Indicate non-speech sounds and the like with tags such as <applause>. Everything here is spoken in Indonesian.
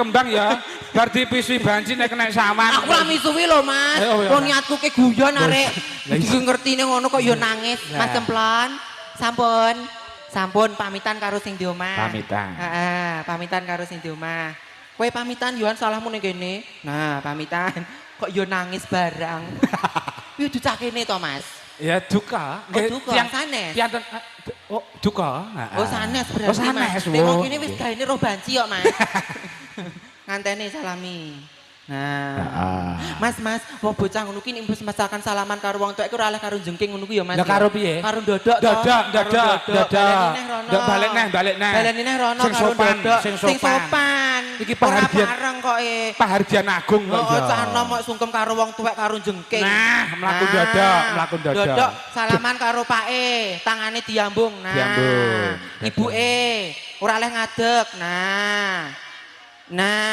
kembang ya. Bar dipisui banci nek kena sawan. Aku lah misuwi lho mas. Oh, Wong niatku ke guyon arek. lah, iya. Iki ngertine ngono kok ya nangis. Mas. Cemplon. Sampun. Sampun pamitan karo sing di omah. Pamitan. Heeh, pamitan karo sing di omah. Kowe pamitan Yohan salahmu ning kene. Nah, pamitan. Kok yo nangis barang. <laughs> Yo ducah kene to, Mas. Ya duka. Oh, duka. Sanes? Pianten oh duka. Oh, sanes berarti. Oh sanes. Mas. Nek kene wis gaene roh banci kok, Mas. <laughs> Nganteni salami. Nah. Heeh. Mas, Mas, wong bocah ngono ki nek masakan salaman karo wong tuwek iku ora oleh karo jengking ngono ku ya, Mas. Lah ya? karo piye? Karo to. Dadak. Baleni neh rono. Ndak balik neh, balik neh. Baleni neh rono Sing karo sopan, ndodok. sing Sing sopan. Iki Ora pahargyan. bareng kok e. Pahardian Agung kok Oh, ya. cah enom mok sungkem karo wong tuwek karo jengking. Nah, mlaku dadak, mlaku dadak. Dodok salaman karo pake, tangane diambung. Nah. Diambung. Ibuke ora oleh ngadeg. Nah. Nah.